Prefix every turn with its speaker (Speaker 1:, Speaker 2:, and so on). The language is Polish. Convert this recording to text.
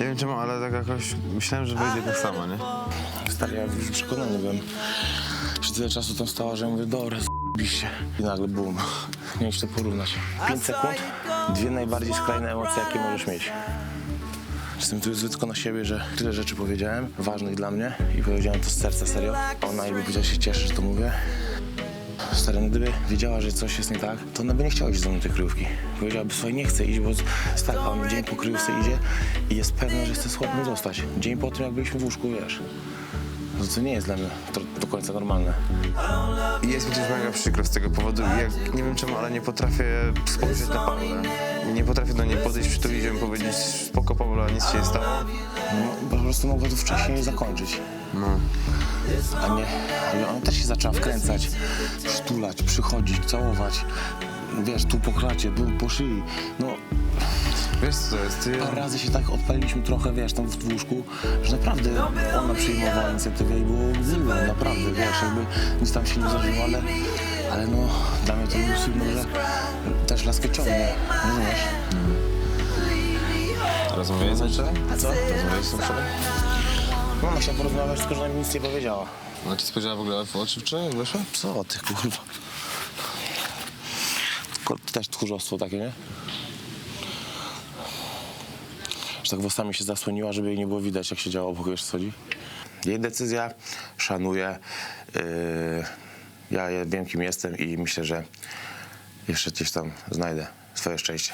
Speaker 1: Nie wiem czemu, ale tak jakoś myślałem, że wyjdzie tak samo, nie?
Speaker 2: Stary, ja już przekonany byłem, że tyle czasu tam stała, że ja mówię, dobra, z***biście. I nagle bum. Nie wiem, czy to porównać. 5 sekund, dwie najbardziej skrajne emocje, jakie możesz mieć. Jestem tu tylko na siebie, że tyle rzeczy powiedziałem, ważnych dla mnie i powiedziałem to z serca, serio. Ona jakby powiedziała, się cieszy, że to mówię. Stary, no gdyby wiedziała, że coś jest nie tak, to ona by nie chciała iść ze mną do tej kryjówki. Powiedziałaby, słuchaj, nie chcę iść, bo stary, a on dzień po kryjówce idzie i jest pewna, że chce z chłopem zostać. Dzień po tym, jak byliśmy w łóżku, wiesz. No to nie jest dla mnie to do końca normalne.
Speaker 1: I jest mi też mega przykro z tego powodu. Jak, nie wiem czemu, ale nie potrafię spojrzeć na Paulę. Nie potrafię do niej podejść, przytulić ją, powiedzieć spoko Paula, nic się nie stało.
Speaker 2: No, po prostu mogła to wcześniej zakończyć.
Speaker 1: No.
Speaker 2: A nie, ale ona też się zaczęła wkręcać, przytulać, przychodzić, całować. Wiesz, tu po kracie, tu po szyi. No,
Speaker 1: Wiesz co to jest? Ty...
Speaker 2: parę razy się tak odpaliliśmy trochę, wiesz, tam w łóżku, że naprawdę ona przyjmowała inicjatywę i było miło, naprawdę, wiesz, jakby nic tam się nie zdarzyło, ale, ale no, dla mnie to był sygnał, że też laskę ciągnie, rozumiesz?
Speaker 1: Rozmawiałeś z wczoraj?
Speaker 2: Co?
Speaker 1: Rozmawiałeś z wczoraj?
Speaker 2: Mama chciała porozmawiać, tylko że ona mi nic nie powiedziała.
Speaker 1: Ona ci spojrzała w ogóle w oczy weszła?
Speaker 2: Co ty, kurwa? Ko- Też tchórzostwo takie, nie? Że tak włosami się zasłoniła, żeby jej nie było widać, jak siedziała obok, wiesz co chodzi? Jej decyzja, szanuję. Yy, ja ja wiem, kim jestem i myślę, że jeszcze gdzieś tam znajdę swoje szczęście.